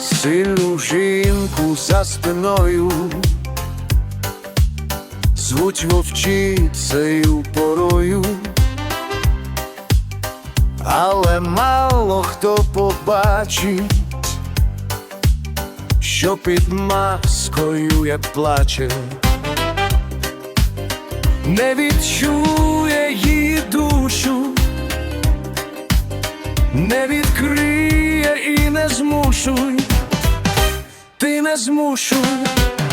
Сильну жінку за спиною. Звуть вовчицею порою, але мало хто побачить, що під маскою як плаче, не відчує її душу, не відкриє і не змушуй, ти не змушу,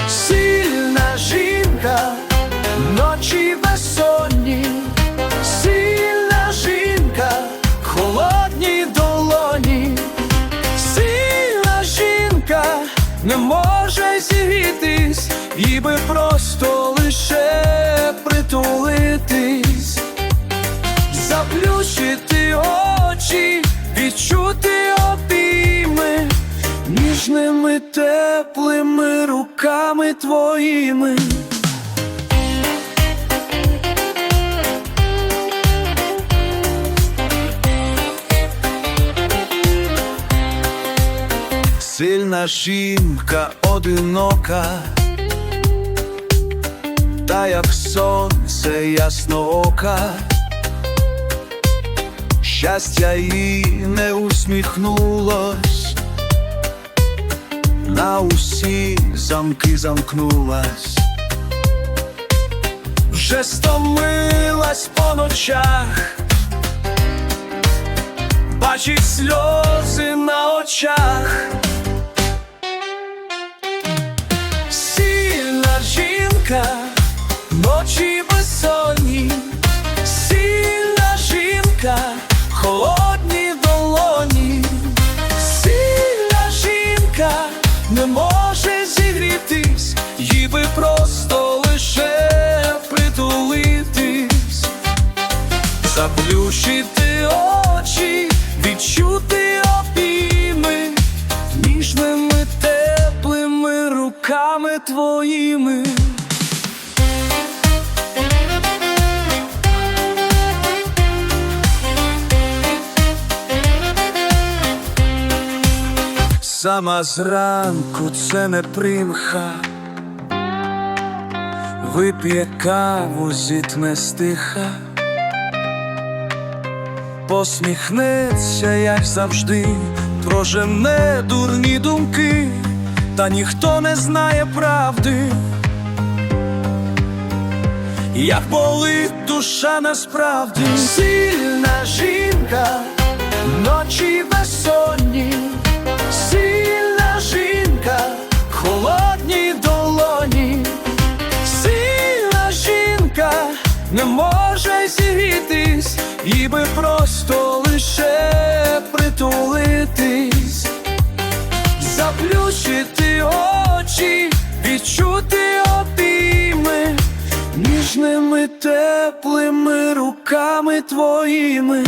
сильна жінка, ночі безсонні, сильна жінка, холодні долоні, сильна жінка не може зігрітись, їй би просто теплими руками твоїми. Сильна жінка одинока, та як сонце ясноока щастя їй не усміхнулось, на усі замки замкнулась, вже стомилась по ночах, бачить сльози на очах. Не може зігрітись, їй би просто лише притулитись, заплющити очі, відчути обійми ніжними теплими руками твоїми. Сама зранку це не примха, вип'є каву, зітме стиха, посміхнеться, як завжди, прожене дурні думки, та ніхто не знає правди, як болить душа насправді, сильна жінка, ночі безсонні. Не може зігрітись, і би просто лише притулитись, заплющити очі, відчути обійми ніжними теплими руками твоїми.